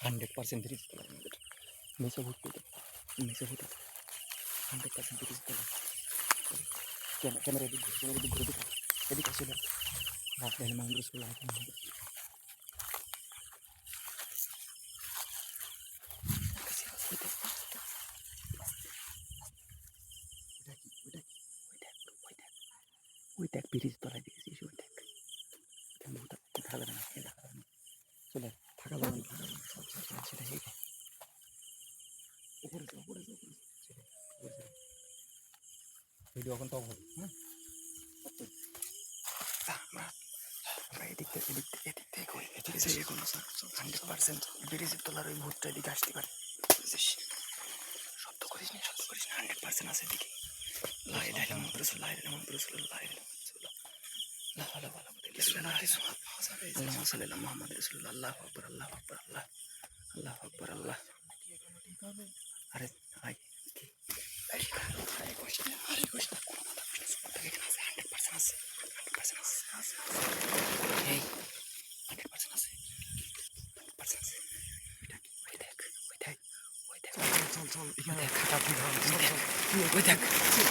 Hundred percent bridge তোলা আমাদের মেসে ভোট পেতে মেসে ভোট হান্ড্রেড পার্সেন্ট ব্রিজ তোলা ক্যামেরা ক্যামেরা এদিক ঘুরে ক্যামেরা এদিক ঘুরে দিকে এদিক আসলে লাভ লাইন মহেন্দ্র স্কুল লাভ মহেন্দ্র ওই দেখ ব্রিজ তলায় দেখেছিস ওই দেখ এখানে ভূত আছে, থাকা যাবে না এখানে থাকা যাবে না চলে আয়, এদিক থেকে এদিক থেকে এদিক থেকে ওই হান্ড্রেড পার্সেন্ট ব্রিটিশের তোলার ওই ভূতটা এদিকে আসতে পারে। শব্দ করিস না শব্দ করিস না। হান্ড্রেড পার্সেন্ট আছে এদিকে। লাইট লাইট মন্ত্র লাইট মন্ত্র লাইট আল্লাহ আকবর আল্লাহ আকবর আল্লাহ আল্লাহ আকবর আল্লাহ আরে আই চল চল এখানে খাতা ওই দেখ,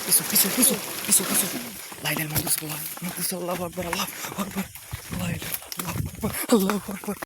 পিছু পিছু পিছু পিছু পিছু। লাইনের মানুষ আল্লাহ আকবর আল্লাহ আকবর আল্লাহ আকবর আকবর, আল্লাহ আকবর।